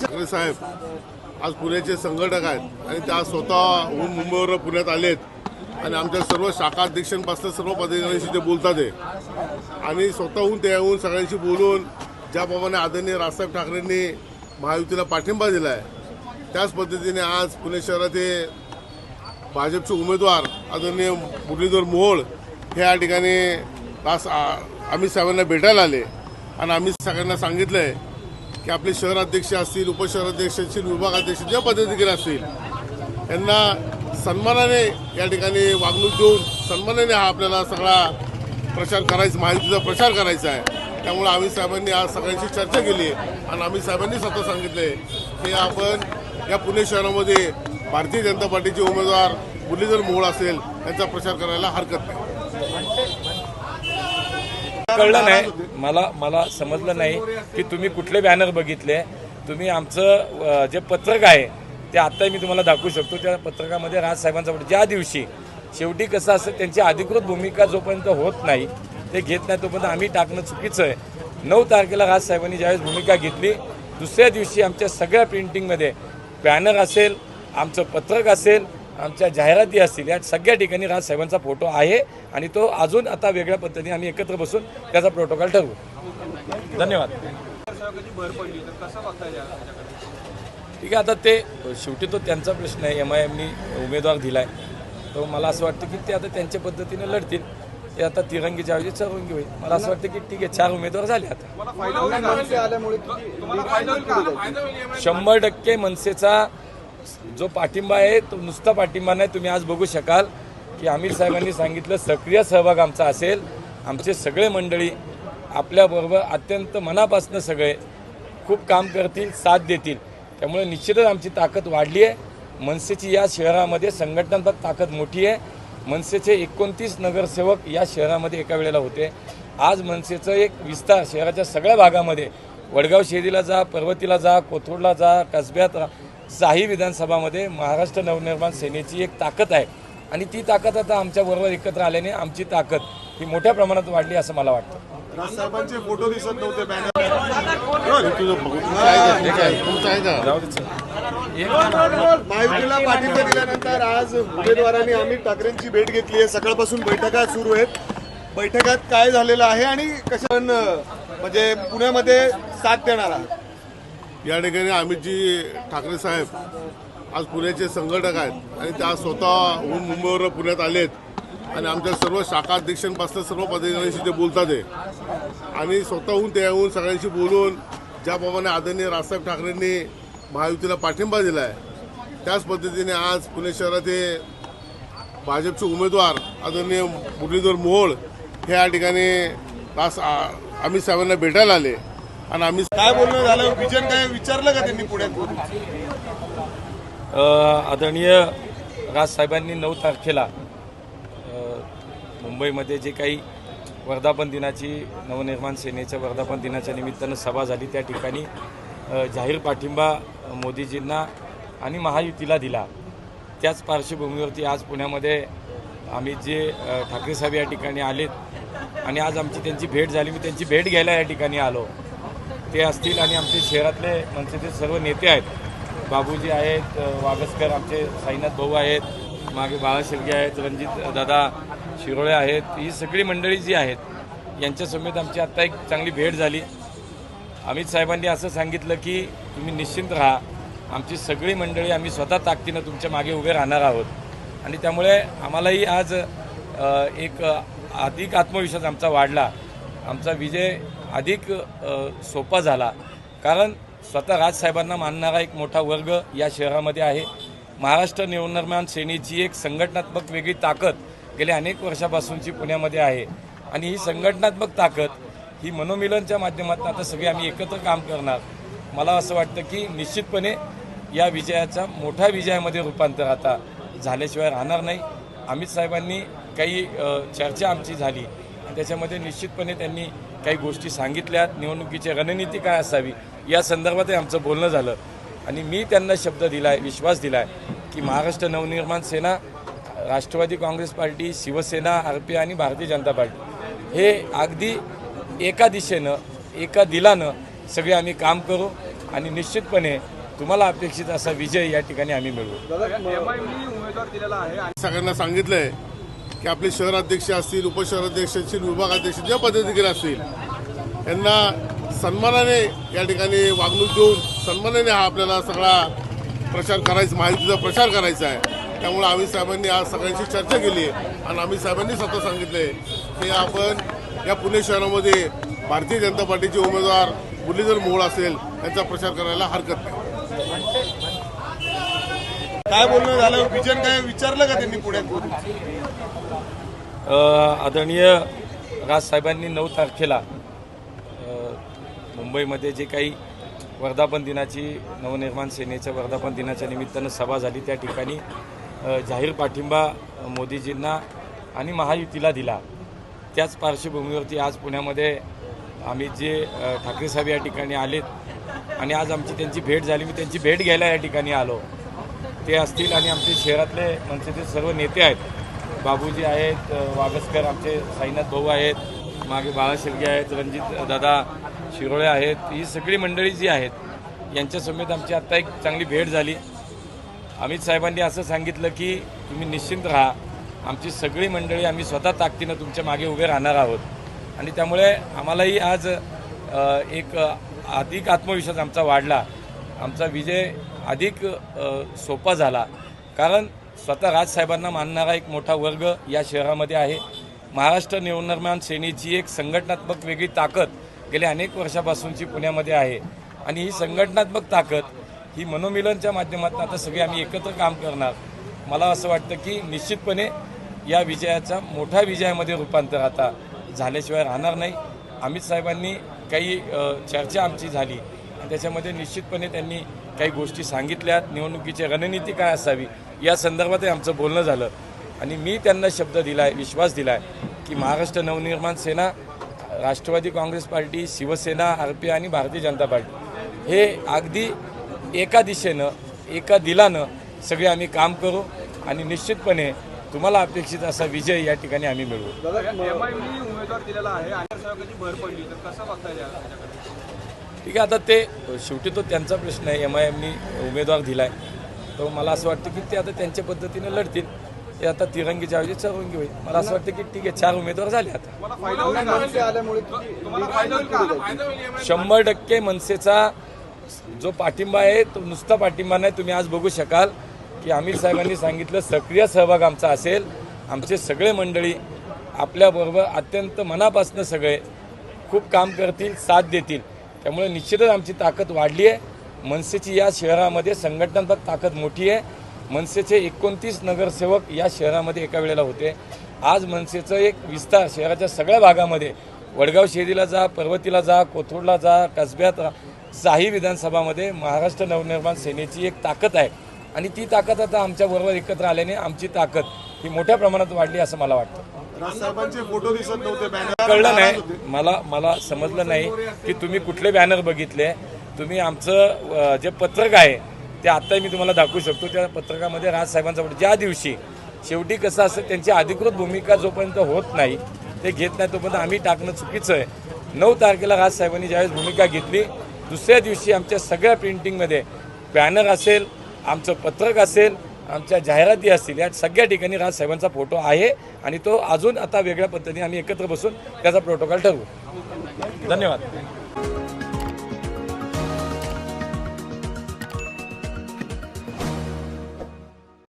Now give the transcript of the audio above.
ठाकरे साहेब आज पुण्याचे संघटक आहेत आणि त्या स्वतःहून मुंबईवर पुण्यात आलेत. आणि आमच्या सर्व शाखाध्यक्षांपासून सर्व पदाधिकाऱ्यांशी ते बोलतात आहे आणि स्वतःहून ते येऊन सगळ्यांशी बोलून ज्याप्रमाणे आदरणीय राजसाहेब ठाकरेंनी महायुतीला पाठिंबा दिला आहे त्याच पद्धतीने आज पुणे शहरातील भाजपचे उमेदवार आदरणीय मुरलीधर मोहोळ हे या ठिकाणी आज आम्ही साहेबांना भेटायला आले. आणि आम्ही सगळ्यांना सांगितलं आहे की आपले शहराध्यक्ष असतील उपशहराध्यक्ष असतील विभागाध्यक्ष ज्या पदाधिकारी असतील यांना सन्मानाने या ठिकाणी वागणूक देऊन सन्मानाने हा आपल्याला सगळा प्रचार करायचा माहितीचा प्रचार करायचा आहे. त्यामुळे आम्ही साहेबांनी आज सगळ्यांशी चर्चा केली आहे आणि आम्ही साहेबांनी स्वतः सांगितलं आहे की आपण या पुणे शहरामध्ये भारतीय जनता पार्टीचे उमेदवार मुरलीधर मोहोळ असेल त्यांचा प्रचार करायला हरकत नाही. कळलं नाही. मला मला समजलं नाही की तुम्ही कुठले बॅनर बघितले. तुम्ही आमचं जे पत्रक आहे ते आत्ता मी तुम्हाला दाखवू शकतो. त्या पत्रकामध्ये राजसाहेबांचा साहेबांचा ज्या दिवशी शेवटी कसं असतं त्यांची अधिकृत भूमिका जोपर्यंत होत नाही ते घेत नाही तोपर्यंत आम्ही टाकणं चुकीचं आहे. नऊ तारखेला राजसाहेबांनी ज्यावेळेस भूमिका घेतली दुसऱ्या दिवशी आमच्या सगळ्या प्रिंटिंगमध्ये बॅनर असेल आमचं पत्रक असेल आमच्या जाहिराती असतील या सगळ्या ठिकाणी राजसाहेबांचा फोटो आहे आणि तो अजून आता वेगळ्या पद्धतीने आम्ही एकत्र बसून त्याचा प्रोटोकॉल ठरवू. धन्यवाद. ठीक आहे आता ते शेवटी तो त्यांचा प्रश्न आहे. एम आय एमनी उमेदवार दिलाय. तो मला असं वाटतं की ते आता त्यांच्या पद्धतीने लढतील. ते आता तिरंगीच्या ऐवजी चौरंगी होईल. मला असं वाटतं की ठीक आहे चार उमेदवार झाले आता. शंभर टक्के मनसेचा जो पाठिंबा आहे तो नुसता पाठिंबा नाही तुम्ही आज बघू शकाल की आमिर साहेबांनी सांगितलं सक्रिय सहभाग आमचा असेल. आमचे सगळे मंडळी आपल्याबरोबर अत्यंत मनापासून सगळे खूप काम करतील साथ देतील. त्यामुळे निश्चितच आमची ताकद वाढली आहे. मनसेची या शहरामध्ये संघटनात्मक ताकद मोठी आहे. मनसेचे एकोणतीस नगरसेवक या शहरामध्ये एका वेळेला होते. आज मनसेचं एक विस्तार शहराच्या सगळ्या भागामध्ये. वडगाव शेरीला जा पर्वतीला जा कोथरूडला जा कसब्यात रा- साही विधानसभामध्ये महाराष्ट्र नवनिर्माण सेनेची एक ताकद आहे. आणि ती ताकद आता आमच्या बरोबर एकत्र आल्याने आमची ताकद ही मोठ्या प्रमाणात वाढली असं मला वाटतं. राजसाहेबांचे फोटो दिसत नव्हते महायुतीला पाठिंबा दिल्यानंतर आज उमेदवारांनी अमित ठाकरेंची भेट घेतली आहे. सकाळपासून बैठका सुरू आहेत. बैठकात काय झालेलं आहे आणि कशा म्हणजे पुण्यामध्ये साथ देणार आहात? या ठिकाणी अमितजी ठाकरे साहेब आज पुण्याचे संघटक आहेत आणि त्या स्वतःहून मुंबईवर पुण्यात आलेत. आणि आमच्या सर्व शाखाध्यक्षांपासून सर्व पदाधिकाऱ्यांशी ते बोलतात आहे. आणि स्वतःहून ते येऊन सगळ्यांशी बोलून ज्याप्रमाणे आदरणीय राजसाहेब ठाकरेंनी महायुतीला पाठिंबा दिला आहे त्याच पद्धतीने आज पुणे शहराचे भाजपचे उमेदवार आदरणीय मुरलीधर मोहोळ हे या ठिकाणी आज अमित साहेबांना भेटायला आले. आणि आम्ही काय बोलणं झालं? विजन काय विचारलं का त्यांनी पुण्यात? आदरणीय राजसाहेबांनी नऊ तारखेला मुंबईमध्ये जे काही वर्धापन दिनाची नवनिर्माण सेनेच्या वर्धापन दिनाच्या निमित्तानं सभा झाली त्या ठिकाणी जाहीर पाठिंबा मोदीजींना आणि महायुतीला दिला. त्याच पार्श्वभूमीवरती आज पुण्यामध्ये आम्ही जे ठाकरे साहेब या ठिकाणी आलेत आणि आज आमची त्यांची भेट झाली मी त्यांची भेट घ्यायला या ठिकाणी आलो. ते असतील आणि आमचे शहरातले मनसेचे सर्व नेते आहेत. बाबूजी आहेत वागसकर आमचे साईनाथ भाऊ आहेत मागे बाळा शिर्गे आहेत रणजित दादा शिरोळे आहेत ही सगळी मंडळी जी आहेत यांच्यासमेत आमची आत्ता एक चांगली भेट झाली. अमित साहेबांनी असं सांगितलं की तुम्ही निश्चिंत राहा. आमची सगळी मंडळी आम्ही स्वतः ताकदीनं तुमच्या मागे उभे राहणार आहोत. आणि त्यामुळे आम्हालाही आज एक अधिक आत्मविश्वास आमचा वाढला. आमचा विजय अधिक सोपा झाला. कारण स्वतः राजसाहेबांना मानणारा एक मोठा वर्ग या शहरामध्ये आहे. महाराष्ट्र नवनिर्माण सेनेची एक संघटनात्मक वेगळी ताकद गेल्या अनेक वर्षापासूनची पुण्यामध्ये आहे. आणि ही संघटनात्मक ताकद ही मनोमिलनच्या माध्यमातून आता सगळे आम्ही एकत्र काम करणार. मला असं वाटतं की निश्चितपणे या विजयाचा मोठ्या विजयामध्ये रूपांतर आता झाल्याशिवाय राहणार नाही. अमित साहेबांनी काही चर्चा आमची झाली. आणि त्याच्यामध्ये निश्चितपणे त्यांनी काही गोष्टी सांगितल्यात निवडणुकीची रणनीती काय असावी या संदर्भातही आमचं बोलणं झालं. आणि मी त्यांना शब्द दिला आहे विश्वास दिला आहे की Maharashtra Navnirman Sena Rashtravadi Congress party Shivsena R P आणि भारतीय जनता पार्टी हे अगदी एका दिशेनं एका दिलानं सगळे आम्ही काम करू आणि निश्चितपणे तुम्हाला अपेक्षित असा विजय या ठिकाणी आम्ही मिळवू. सगळ्यांना सांगितलंय की आपले शहराध्यक्ष असतील उपशहराध्यक्ष असतील विभागाध्यक्ष ज्या पदाधिकारी असतील यांना सन्मानाने या ठिकाणी वागणूक देऊन सन्मानाने हा आपल्याला सगळा प्रचार करायचा माहितीचा प्रचार करायचा आहे. त्यामुळे आम्ही साहेबांनी आज सगळ्यांशी चर्चा केली आहे आणि आम्ही साहेबांनी स्वतः सांगितले की आपण या पुणे शहरामध्ये भारतीय जनता पार्टीचे उमेदवार मुरलीधर मोहोळ असेल यांचा प्रचार करायला हरकत नाही. काय बोलणं झालं? विजन काय विचारलं का त्यांनी पुण्यात आदरणीय राजसाहेबांनी नऊ तारखेला मुंबईमध्ये जे काही वर्धापन दिनाची नवनिर्माण सेनेच्या वर्धापन दिनाच्या निमित्तानं सभा झाली त्या ठिकाणी जाहीर पाठिंबा मोदीजींना आणि महायुतीला दिला. त्याच पार्श्वभूमीवरती आज पुण्यामध्ये आम्ही जे ठाकरे साहेब या ठिकाणी आलेत आणि आज आमची त्यांची भेट झाली मी त्यांची भेट घ्यायला या ठिकाणी आलो. ते असतील आणि आमचे शहरातले मनसेचे सर्व नेते आहेत. बाबूजी आहेत वागसकर आमचे साईनाथ भाऊ आहेत मागे बाळा शिर्गे आहेत रणजित दादा शिरोळे आहेत ही सगळी मंडळी जी आहेत यांच्यासमेत आमची आत्ता एक चांगली भेट झाली. अमित साहेबांनी असं सांगितलं की तुम्ही निश्चिंत राहा. आमची सगळी मंडळी आम्ही स्वतः ताकदीनं तुमच्या मागे उभे राहणार आहोत. आणि त्यामुळे आम्हालाही आज एक अधिक आत्मविश्वास आमचा वाढला. आमचा विजय अधिक सोपा झाला. कारण स्वतः राजसाहेबांना मानणारा एक मोठा वर्ग या शहरामध्ये आहे. महाराष्ट्र नवनिर्माण सेनेची एक संघटनात्मक वेगळी ताकद गेल्या अनेक वर्षापासूनची पुण्यामध्ये आहे. आणि ही संघटनात्मक ताकद ही मनोमिलनच्या माध्यमातून आता सगळे आम्ही एकत्र काम करणार. मला असं वाटतं की निश्चितपणे या विजयाचा मोठ्या विजयामध्ये रूपांतर आता झाल्याशिवाय राहणार नाही. अमित साहेबांनी काही चर्चा आमची झाली. आणि त्याच्यामध्ये निश्चितपणे त्यांनी काही गोष्टी सांगितल्यात निवडणुकीची रणनीती काय असावी या संदर्भातही आमचं बोलणं झालं. आणि मी त्यांना शब्द दिला आहे विश्वास दिला आहे की Maharashtra Navnirman Sena Rashtravadi Congress party Shivsena R P आणि भारतीय जनता पार्टी हे अगदी एका दिशेनं एका दिलानं सगळे आम्ही काम करू आणि निश्चितपणे तुम्हाला अपेक्षित असा विजय या ठिकाणी आम्ही मिळवू. ठीक आहे आता ते शेवटी तो त्यांचा प्रश्न आहे. एम आय एमनी उमेदवार दिला आहे तर मला असं वाटतं की ते आता त्यांच्या पद्धतीने लढतील. ते आता तिरंगीच्या ऐवजी चरंगी होईल. मला असं वाटतं की ठीक आहे चार उमेदवार झाले आता. शंभर टक्के मनसेचा जो पाठिंबा आहे तो नुसता पाठिंबा नाही. तुम्ही आज बघू शकाल की अमित साहेबांनी सांगितलं सक्रिय सहभाग आमचा असेल. आमचे सगळे मंडळी आपल्याबरोबर अत्यंत मनापासून सगळे खूप काम करतील साथ देतील. त्यामुळे निश्चितच आमची ताकद वाढली आहे. मनसेची या शहरामध्ये संघटनात्मक ताकद मोठी आहे. मनसेचे एकोणतीस नगरसेवक या शहरामध्ये एका वेळेला होते. आज मनसेचं एक विस्तार शहराच्या सगळ्या भागामध्ये वडगाव शेरीला जा पर्वतीला जा कोथरूडला जा कसब्यात साही विधानसभामध्ये महाराष्ट्र नवनिर्माण सेनेची एक ताकद आहे. आणि ती ताकद आता आमच्याबरोबर एकत्र आल्याने आमची ताकद ही मोठ्या प्रमाणात वाढली असं मला वाटतं. राजसाहेबांचे फोटो दिसत नव्हते बॅनर कळलं नाही. मला मला समजलं नाही की तुम्ही कुठले बॅनर बघितले. तुम्ही आमचं जे पत्रक आहे ते आत्ता मी तुम्हाला दाखवू शकतो. त्या पत्रकामध्ये राजसाहेबांचा फोटो ज्या दिवशी शेवटी कसं असतं त्यांची अधिकृत भूमिका जोपर्यंत होत नाही ते घेत नाही तोपर्यंत आम्ही टाकणं चुकीचं आहे. नऊ तारखेला राजसाहेबांनी ज्यावेळेस भूमिका घेतली दुसऱ्या दिवशी आमच्या सगळ्या प्रिंटिंगमध्ये बॅनर असेल आमचं पत्रक असेल आमच्या जाहिराती असतील या सगळ्या ठिकाणी राजसाहेबांचा फोटो आहे आणि तो अजून आता वेगळ्या पद्धतीने आम्ही एकत्र बसून त्याचा प्रोटोकॉल ठरवू. धन्यवाद.